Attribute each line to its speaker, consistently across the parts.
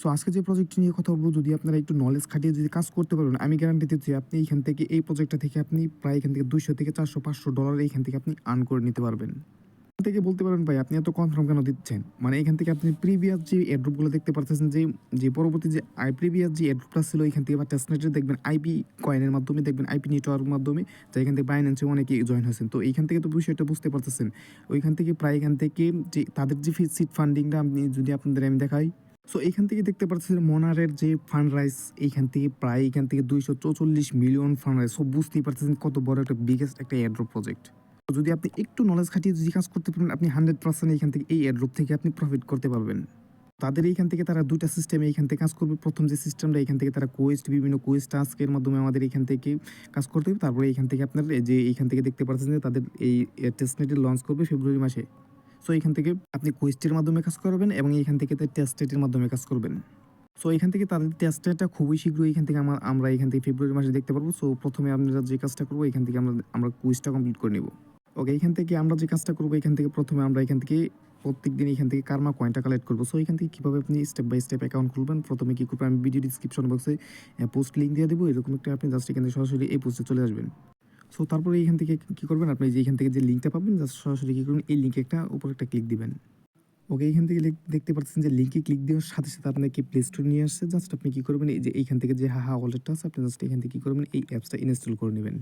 Speaker 1: So আজকে যে প্রজেক্টটি নিয়ে কথা বলব, যদি আপনারা একটু নলেজ খাটিয়ে যদি কাজ করতে পারবেন আমি গ্যারান্টি দিচ্ছি আপনি এখান থেকে এই প্রজেক্টটা থেকে আপনি প্রায় এখান থেকে দুইশো থেকে চারশো, পাঁচশো ডলার এখান থেকে আপনি আর্ন করে নিতে পারবেন। থেকে বলতে পারেন, ভাই, আপনি এত কনফার্ম কেন দিচ্ছেন? মানে এখান থেকে আপনি প্রিভিয়াস যে এড্রপগুলো দেখতে পারতেছেন, যে যে পরবর্তী যে আই প্রিভিয়াস যে এড্রপটা ছিল, এখান থেকে বা টেস্টনেটে দেখবেন আইপি কয়েনের মাধ্যমে, দেখবেন আইপি নেটওয়ার্কের মাধ্যমে, যা এখান থেকে বাইন্যান্সে অনেকে জয়েন হয়েছেন। তো এইখান থেকে তো বিষয়টা বুঝতে পারতেছেন। ওইখান থেকে প্রায় এখান থেকে যে তাদের যে সিট ফান্ডিংটা আপনি যদি আপনাদের আমি দেখাই সো এখান থেকে দেখতে পাচ্ছেন মোনারের যে ফান্ড রাইস এইখান থেকে প্রায় এখান থেকে দুইশো চৌচল্লিশ মিলিয়ন ফান্ড রাইস সব বুঝতেই পারতেছেন কত বড় একটা বিগেস্ট একটা এয়ারড্রপ প্রজেক্ট যদি আপনি একটু নলেজ খাটিয়ে যদি কাজ করতে পারেন, আপনি হান্ড্রেড পার্সেন্ট এখান থেকে এই এয়ারড্রপ থেকে আপনি প্রফিট করতে পারবেন। তাদের এইখান থেকে তারা দুইটা সিস্টেমে এইখান থেকে কাজ করবে। প্রথম যে সিস্টেমটা এখান থেকে তারা কোয়েস্ট বিভিন্ন কোয়েস্ট টাস্কের মাধ্যমে আমাদের এখান থেকে কাজ করতে হবে। তারপরে এখান থেকে আপনার যে এইখান থেকে দেখতে পাচ্ছেন যে তাদের এই টেস্টনেটে লঞ্চ করবে ফেব্রুয়ারি মাসে। সো এখান থেকে আপনি কোয়েস্টের মাধ্যমে কাজ করবেন এবং এখান থেকে টেস্টেটের মাধ্যমে কাজ করবেন সো এখান থেকে তাদের টেস্টেটটা খুবই শীঘ্রই এখান থেকে আমরা আমরা এখান থেকে ফেব্রুয়ারি মাসে দেখতে পারব সো প্রথমে আমরা যে কাজটা করব এখান থেকে আমরা আমরা কুইজটা কমপ্লিট করে নেব ওকে এখান থেকে আমরা যে কাজটা করব এখান থেকে প্রথমে আমরা এখান থেকে প্রত্যেক দিন এখান থেকে কারমা কয়েনটা কালেক্ট করব সো এখান থেকে কীভাবে আপনি স্টেপ বাই স্টেপ অ্যাকাউন্ট খুলবেন প্রথমে কী করবেন আমি ভিডিও ডিসক্রিপশন বক্সে পোস্ট লিঙ্ক দিয়ে দেবো এরকম একটা আপনি জাস্ট এখান থেকে সরাসরি এই পোস্টে চলে আসবেন সো তারপরে এখান থেকে কী করবেন? আপনি যে এখান থেকে যে লিঙ্কটা পাবেন জাস্ট সরাসরি কী করবেন? এই লিঙ্কে একটা উপর একটা ক্লিক দিবেন। ওকে এখান থেকে দেখতে পাচ্ছেন যে লিঙ্কে ক্লিক দেওয়ার সাথে সাথে আপনাকে প্লে স্টোর নিয়ে আসছে? জাস্ট আপনি কী করবেন? এই যে এইখান থেকে যে হাহা ওয়ালেটটা আছে, আপনি জাস্ট এখান থেকে কী করবেন? এই অ্যাপসটা ইনস্টল করে নেবেন।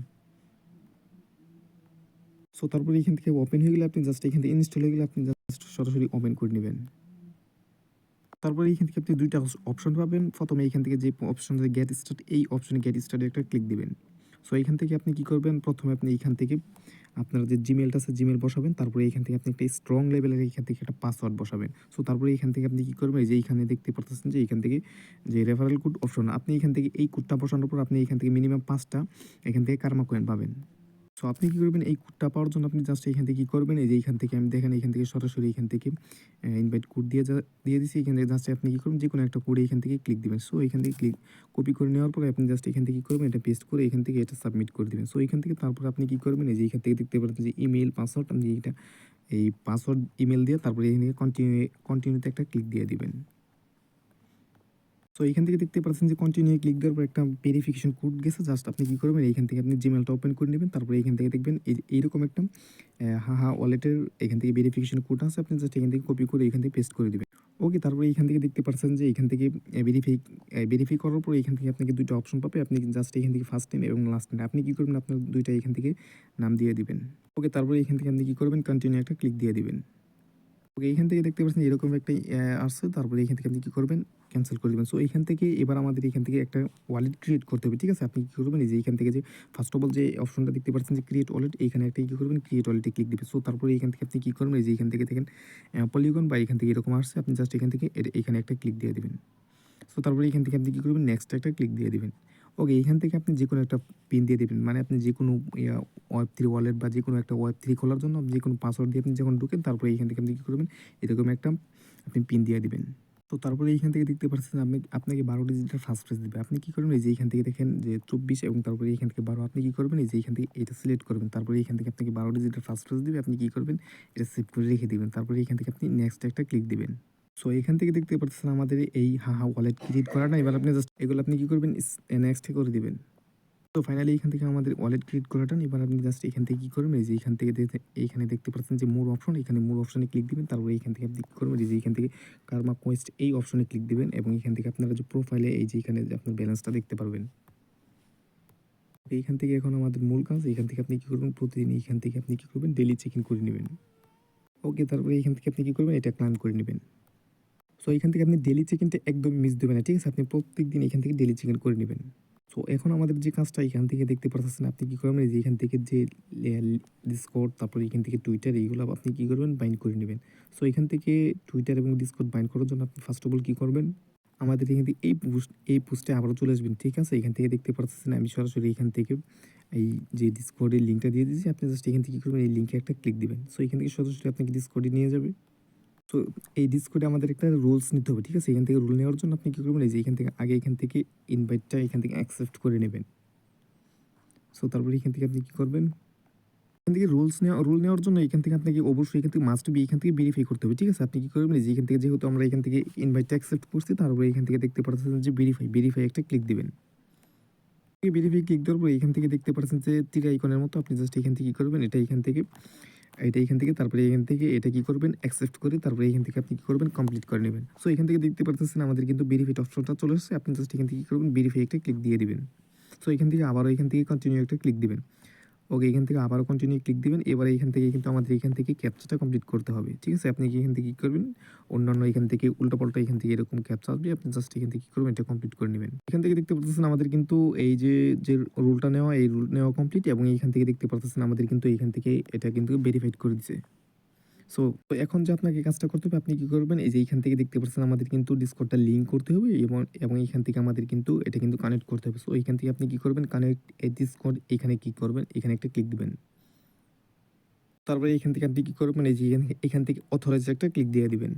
Speaker 1: সো তারপরে এখান থেকে ওপেন হয়ে গেলে আপনি জাস্ট এখান থেকে ইনস্টল হয়ে গেলে আপনি জাস্ট সরাসরি ওপেন করে নেবেন। তারপরে এখান থেকে আপনি দুইটা অপশন পাবেন। প্রথমে এখান থেকে যে অপশন গেট স্টার্ট এই অপশনে গেট স্টার্টে একটা ক্লিক দিবেন। সো এখান থেকে আপনি কি করবেন? প্রথমে আপনি এইখান থেকে আপনার যে জিমেলটা আছে জিমেল বসাবেন। তারপরে এখান থেকে আপনি একটা স্ট্রং লেভেলের এখান থেকে একটা পাসওয়ার্ড বসাবেন। সো তারপরে এখান থেকে আপনি কী করবেন? এই যে এইখানে দেখতে পারতেছেন যে এখান থেকে যে রেফারেল কোড অপশন আপনি এখান থেকে এই কোডটা বসানোর পর আপনি এখান থেকে মিনিমাম পাঁচটা এখান থেকে কারমা কয়েন পাবেন। সো আপনি কী করবেন এই কোডটা পাওয়ার জন্য আপনি জাস্ট এখান থেকে কী করবেন এই যে এইখান থেকে আমি দেখেন এখান থেকে সরাসরি এখান থেকে ইনভাইট কোড দিয়ে দিয়ে দিছি এখান থেকে জাস্ট আপনি কী করবেন যে কোনো একটা কোডে এখান থেকে ক্লিক দিবেন সো এখান থেকে ক্লিক কপি করে নেওয়ার পরে আপনি জাস্ট এখান থেকে কী করবেন এটা পেস্ট করে এখান থেকে এটা সাবমিট করে দিবেন সো এখান থেকে তারপর আপনি কী করবেন এই যে এখান থেকে দেখতে পাচ্ছেন যে ইমেল পাসওয়ার্ড আপনি এইটা এই পাসওয়ার্ড ইমেল দিয়ে তারপরে এখান থেকে কন্টিনিউ কন্টিনিউতে একটা ক্লিক দিয়ে দিবেন সো এখান থেকে দেখতে পাচ্ছেন যে কন্টিনিউ ক্লিক দেওয়ার পর একটা ভেরিফিকেশন কোড গেছে জাস্ট আপনি কী করবেন এইখান থেকে আপনি জিমেলটা ওপেন করে নেবেন তারপরে এখান থেকে দেখবেন এই এইরকম একটা হা হা ওয়ালেটের এখান থেকে ভেরিফিকেশন কোড আছে আপনি জাস্ট এখান থেকে কপি করে এখান থেকে পেস্ট করে দিবেন ওকে তারপরে এখান থেকে দেখতে পাচ্ছেন যে এখান থেকে ভেরিফাই ভেরিফাই করার পর এখান থেকে আপনাকে দুইটা অপশন পাবে আপনি জাস্ট এখান থেকে ফার্স্ট নেম এবং লাস্ট নেম আপনি কী করবেন আপনার দুইটা এখান থেকে নাম দিয়ে দিবেন ওকে তারপরে এখান থেকে আপনি কী করবেন কন্টিনিউ একটা ক্লিক দিয়ে দিবেন ওকে এখান থেকে দেখতে পাচ্ছেন এরকম একটা আসছে তারপরে এখান থেকে আপনি কী করবেন ক্যান্সেল করে দেবেন সো এখান থেকে এবার আমাদের এখান থেকে একটা ওয়ালেট ক্রিয়েট করতে হবে ঠিক আছে আপনি কী করবেন যে এখান থেকে যে ফার্স্ট অফ অল যে অপশনটা দেখতে পাচ্ছেন যে ক্রিয়েট ওয়ালেট এখানে একটা কী করবেন ক্রিয়েট ওয়ালেটে ক্লিক দিবেন সো তারপরে এখান থেকে আপনি কী করবেন যে এখান থেকে দেখেন পলিগন বা এখান থেকে এরকম আসছে আপনি জাস্ট এখান থেকে এখানে একটা ক্লিক দিয়ে দিবেন সো তারপরে এখান থেকে আপনি কী করবেন নেক্সট একটা ক্লিক দিয়ে দিবেন ওকে এখান থেকে আপনি যে কোনো একটা পিন দিয়ে দেবেন মানে আপনি যে কোনো ওয়েব থ্রি ওয়ালেট বা যে কোনো একটা ওয়েব থ্রি খোলার জন্য যে কোনো পাসওয়ার্ড দিয়ে আপনি যখন ঢুকেন তারপরে এখান থেকে আপনি কী করবেন এরকম একটা আপনি পিন দিয়ে দিবেন তো তারপরে এইখান থেকে দেখতে পাচ্ছেন আপনি, আপনাকে বারো ডিজিটের ফার্স্ট প্রেস দেবে। আপনি কী করবেন? এই যে এইখান থেকে দেখেন যে চব্বিশ এবং তারপরে এইখান থেকে বারো, আপনি কী করবেন? এই যে এইখান থেকে এটা সিলেক্ট করবেন। তারপরে এইখান থেকে আপনাকে বারো ডিজিটের ফার্স্ট প্রেস দেবে। আপনি কী করবেন? এটা সেভ করে রেখে দেবেন। তারপরে এইখান থেকে আপনি নেক্সট একটা ক্লিক দেবেন। সো এখান থেকে দেখতে পাচ্ছেন আমাদের এই হা হা ওয়ালেট ক্রিয়েট করা না। এবার আপনি জাস্ট এগুলো আপনি কী করবেন? নেক্সট করে দিবেন। তো ফাইনালি এখান থেকে আমাদের ওয়ালেট ক্রিয়েট করাটা এবার আপনি জাস্ট এখান থেকে কী করবেন এই যে এখান থেকে এইখানে দেখতে পাচ্ছেন যে মোর অপশন এখানে মোর অপশনে ক্লিক দিবেন তারপরে এখান থেকে আপনি কী করবেন এই যে এখান থেকে কারমা কোয়েস্ট এই অপশনে ক্লিক দিবেন এবং এখান থেকে আপনারা যে প্রোফাইলে এই যে এখানে আপনার ব্যালেন্সটা দেখতে পারবেন এইখান থেকে এখন আমাদের মূল কাজ এখান থেকে আপনি কী করবেন প্রতিদিন এইখান থেকে আপনি কী করবেন ডেলি চেক ইন করে নেবেন ওকে তারপরে এখান থেকে আপনি কী করবেন এটা ক্লাইম করে নেবেন সো এখান থেকে আপনি ডেলি চেক ইনটা একদম মিস দেবেন না ঠিক আছে আপনি প্রত্যেক দিন এখান থেকে ডেলি চেক ইন করে নেবেন সো এখন আমাদের যে কাজটা এখান থেকে দেখতে পাচ্ছেন আপনি কী করবেন? যে এখান থেকে যে ডিসকোড তারপরে এখান থেকে টুইটার এইগুলো আপনি কী করবেন? বাইন্ড করে নেবেন। সো এখান থেকে টুইটার এবং ডিসকোড বাইন্ড করার জন্য আপনি ফার্স্ট অফ অল কী করবেন? আমাদের এখান থেকে এই পোস্ট এই পোস্টে আবারও চলে আসবেন, ঠিক আছে? এখান থেকে দেখতে পাচ্ছেন আমি সরাসরি এখান থেকে এই যে ডিসকোডের লিঙ্কটা দিয়ে দিয়েছি। আপনি জাস্ট এখান থেকে কী করবেন? এই লিঙ্কে একটা ক্লিক দেবেন। সো এখান থেকে সরাসরি আপনাকে ডিসকোডে নিয়ে যাবে। তো এই ডিসকোডে আমাদের একটা রুলস নিতে হবে ঠিক আছে এখান থেকে রুল নেওয়ার জন্য আপনি কী করবেন এই যে এখান থেকে আগে এখান থেকে ইনভাইটটা এখান থেকে অ্যাকসেপ্ট করে নেবেন সো তারপরে এখান থেকে আপনি কী করবেন এখান থেকে রুলস নেওয়া রুল নেওয়ার জন্য এখান থেকে আপনাকে অবশ্যই এখান থেকে মাস্ট বি এখান থেকে ভেরিফাই করতে হবে ঠিক আছে আপনি কী করবেন যে এখান থেকে যেহেতু আমরা এখান থেকে ইনভাইটটা অ্যাকসেপ্ট করছি তারপরে এখান থেকে দেখতে পাচ্ছেন যে ভেরিফাই ভেরিফাই একটা ক্লিক দিবেন ভেরিফাই ক্লিক দেওয়ার পর এখান থেকে দেখতে পাচ্ছেন যে তীর আইকনের মতো আপনি জাস্ট এখান থেকে কী করবেন এটা এখান থেকে এটা এখান থেকে, তারপরে এখান থেকে এটা কি করবেন? অ্যাকসেপ্ট করে তারপরে এখান থেকে আপনি কি করবেন? কমপ্লিট করে নেবেন। সো এখান থেকে দেখতে পারতেছেন আমাদের কিন্তু ভেরিফাইড অপশনটা চলে এসেছে। আপনি জাস্ট এখান থেকে কী করবেন? ভেরিফাই একটা ক্লিক দিয়ে দিবেন। সো এখান থেকে আবারও এখান থেকে কন্টিনিউ একটা ক্লিক দিবেন। ওকে এখান থেকে আবারও কন্টিনিউ ক্লিক দিবেন এবার এখান থেকে কিন্তু আমাদের এখান থেকে ক্যাপচাটা কমপ্লিট করতে হবে ঠিক আছে আপনি কি এখান থেকে কী করবেন অন্যান্য এখান থেকে উল্টো পাল্টা এখান থেকে এরকম ক্যাপচা আসবে আপনি জাস্ট এখান থেকে কী করবেন এটা কমপ্লিট করে নেবেন এখান থেকে দেখতে পাচ্ছেন আমাদের কিন্তু এই যে যে রুলটা নেওয়া এই রুল নেওয়া কমপ্লিট এবং এখান থেকে দেখতে পাচ্ছেন আমাদের কিন্তু এখান থেকে এটা কিন্তু ভেরিফাইড করে দিছে সো এখন যে আপনাকে কাজটা করতে হবে, আপনি কি করবেন? এই যে এইখান থেকে দেখতে পাচ্ছেন আমাদের কিন্তু ডিসকোডটা লিঙ্ক করতে হবে এবং এবং এখান থেকে আমাদের কিন্তু এটা কিন্তু কানেক্ট করতে হবে। সো এইখান থেকে আপনি কি করবেন? কানেক্ট এই ডিসকোড এখানে কি করবেন? এখানে একটা ক্লিক দেবেন। তারপরে এখান থেকে আপনি কী করবেন? এই যে এখান- থেকে অথরাইজ একটা ক্লিক দিয়ে দিবেন।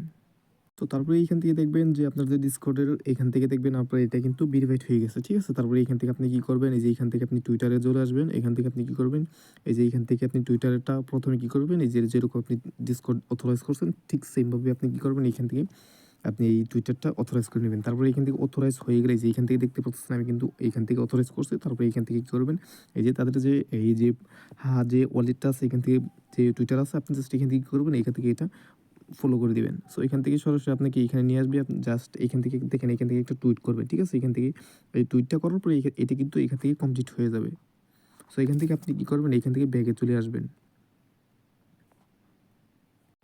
Speaker 1: তো তারপরে এইখান থেকে দেখবেন যে আপনার যে ডিসকর্ডের এখান থেকে দেখবেন আপনার এটা কিন্তু ভেরিফাইড হয়ে গেছে ঠিক আছে তারপরে এখান থেকে আপনি কি করবেন এই যে এখান থেকে আপনি টুইটারে চলে আসবেন এখান থেকে আপনি কি করবেন এই যে এখান থেকে আপনি টুইটারটা প্রথমে কি করবেন এই যে যেরকম আপনি ডিসকর্ড অথরাইজ করছেন ঠিক সেমভাবে আপনি কি করবেন এখান থেকে আপনি এই টুইটারটা অথরাইজ করে নেবেন তারপরে এখান থেকে অথরাইজ হয়ে গেলে যে এখান থেকে দেখতে পাচ্ছেন আমি কিন্তু এখান থেকে অথরাইজ করছি তারপরে এখান থেকে কী করবেন এই যে তাদের যে এই যে হ্যাঁ যে ওয়ালেটটা আছে এখান থেকে যে টুইটার আছে আপনি জাস্ট এখান থেকে কি করবেন এখান থেকে এটা ফলো করে দিবেন সো এখান থেকে সরাসরি আপনাকে এখানে নিয়ে আসবে আপনি জাস্ট এখান থেকে দেখেন এখান থেকে একটা টুইট করবেন ঠিক আছে এখান থেকে এই টুইটটা করার পরে এটা কিন্তু এখান থেকে কমপ্লিট হয়ে যাবে সো এখান থেকে আপনি কি করবেন এখান থেকে ব্যাগে চলে আসবেন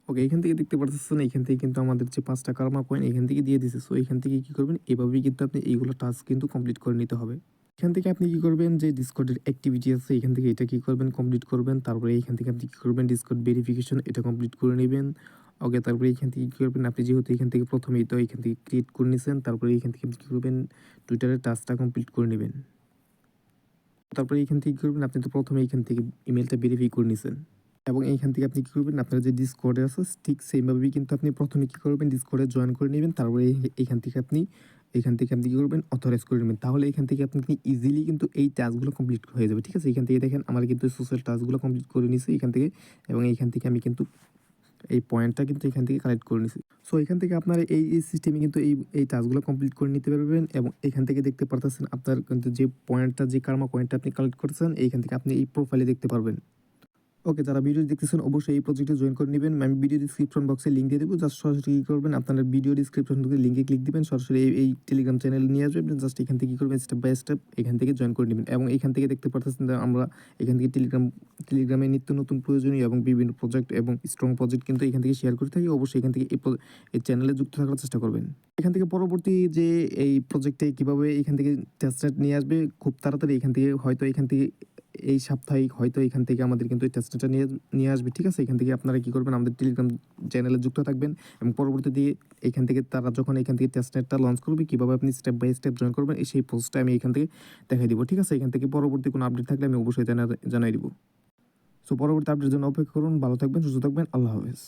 Speaker 1: ওকে এখান থেকে দেখতে পাচ্ছেন এখান থেকে কিন্তু আমাদের যে পাঁচটা কারমা কয়েন এখান থেকে দিয়ে দিছে সো এখান থেকে কি করবেন এভাবেই কিন্তু আপনি এইগুলো টাস্ক কিন্তু কমপ্লিট করে নিতে হবে এখান থেকে আপনি কি করবেন যে ডিসকর্ডের অ্যাক্টিভিটি আছে এখান থেকে এটা কি করবেন কমপ্লিট করবেন তারপরে এখান থেকে আপনি কি করবেন ডিসকর্ড ভেরিফিকেশন এটা কমপ্লিট করে নেবেন ওকে তারপরে এখান থেকে কী করবেন আপনি যেহেতু এখান থেকে প্রথমেই তো এখান থেকে ক্রিয়েট করে নিয়েছেন তারপরে এখান থেকে কী করবেন টুইটারের টাস্কটা কমপ্লিট করে নেবেন তারপরে এখান থেকে কী করবেন আপনি তো প্রথমে এখান থেকে ইমেলটা ভেরিফাই করে নিয়েছেন এবং এইখান থেকে আপনি কী করবেন আপনার যে ডিসকর্ডে আছে ঠিক সেইভাবেই কিন্তু আপনি প্রথমে কী করবেন ডিসকর্ডে জয়েন করে নেবেন তারপরে এই- এইখান থেকে আপনি এখান থেকে আপনি কী করবেন অথরাইজ করে নেবেন তাহলে এখান থেকে আপনি ইজিলি কিন্তু এই টাস্কগুলো কমপ্লিট হয়ে যাবে ঠিক আছে এখান থেকে দেখেন আমার কিন্তু সোশ্যাল টাস্কগুলো কমপ্লিট করে নিয়েছি এখান থেকে এবং এইখান থেকে আমি কিন্তু এই পয়েন্টটা কিন্তু এখান থেকে কালেক্ট করে নিছি। সো এখান থেকে আপনারা এই এই সিস্টেমে কিন্তু এই এই টাস্কগুলো কমপ্লিট করে নিতে পারবেন এবং এখান থেকে দেখতে পারতেছেন আপনার কিন্তু যে পয়েন্টটা যে কার্মা পয়েন্টটা আপনি কালেক্ট করতেছেন, এইখান থেকে আপনি এই প্রোফাইলে দেখতে পারবেন। ওকে যারা ভিডিও দেখতেছেন অবশ্যই এই প্রজেক্টে জয়েন করে নেবেন আমি ভিডিও ডিসক্রিপশন বক্সে লিঙ্ক দিয়ে দেবো জাস্ট সরাসরি কী করবেন আপনার ভিডিও ডিসক্রিপশন থেকে লিঙ্কে ক্লিক দিবেন সরাসরি এই টেলিগ্রাম চ্যানেল নিয়ে আসবেন জাস্ট এখান থেকে কী করবেন স্টেপ বাই স্টেপ এখান থেকে জয়েন করে নেবেন এবং এখান থেকে দেখতে পারতেছেন যে আমরা এখান থেকে টেলিগ্রাম টেলিগ্রামে নিত্য নতুন প্রয়োজনীয় এবং বিভিন্ন প্রজেক্ট এবং স্ট্রং প্রজেক্ট কিন্তু এখান থেকে শেয়ার করে থাকি অবশ্যই এখান থেকে এই চ্যানেলে যুক্ত থাকার চেষ্টা করবেন এখান থেকে পরবর্তী যে এই প্রজেক্টে কীভাবে এখান থেকে টেস্টনেট নিয়ে আসবে খুব তাড়াতাড়ি এখান থেকে হয়তো এখান থেকে এই সাপ্তাহিক হয়তো এখান থেকে আমাদের কিন্তু এই টেস্টটা নিয়ে নিয়ে আসবে, ঠিক আছে? এখান থেকে আপনারা কী করবেন? আমাদের টেলিগ্রাম চ্যানেলে যুক্ত থাকবেন এবং পরবর্তী দিয়ে এখান থেকে তারা যখন এখান থেকে টেস্টনেটটা লঞ্চ করবে, কীভাবে আপনি স্টেপ বাই স্টেপ জয়েন করবেন সেই পোস্টটা আমি এখান থেকে দেখাই দিব, ঠিক আছে? এখান থেকে পরবর্তী কোনো আপডেট থাকলে আমি অবশ্যই জানা, জানাই দিব। সো পরবর্তী আপডেটের জন্য অপেক্ষা করুন, ভালো থাকবেন, সুস্থ থাকবেন, আল্লাহ হাফেজ।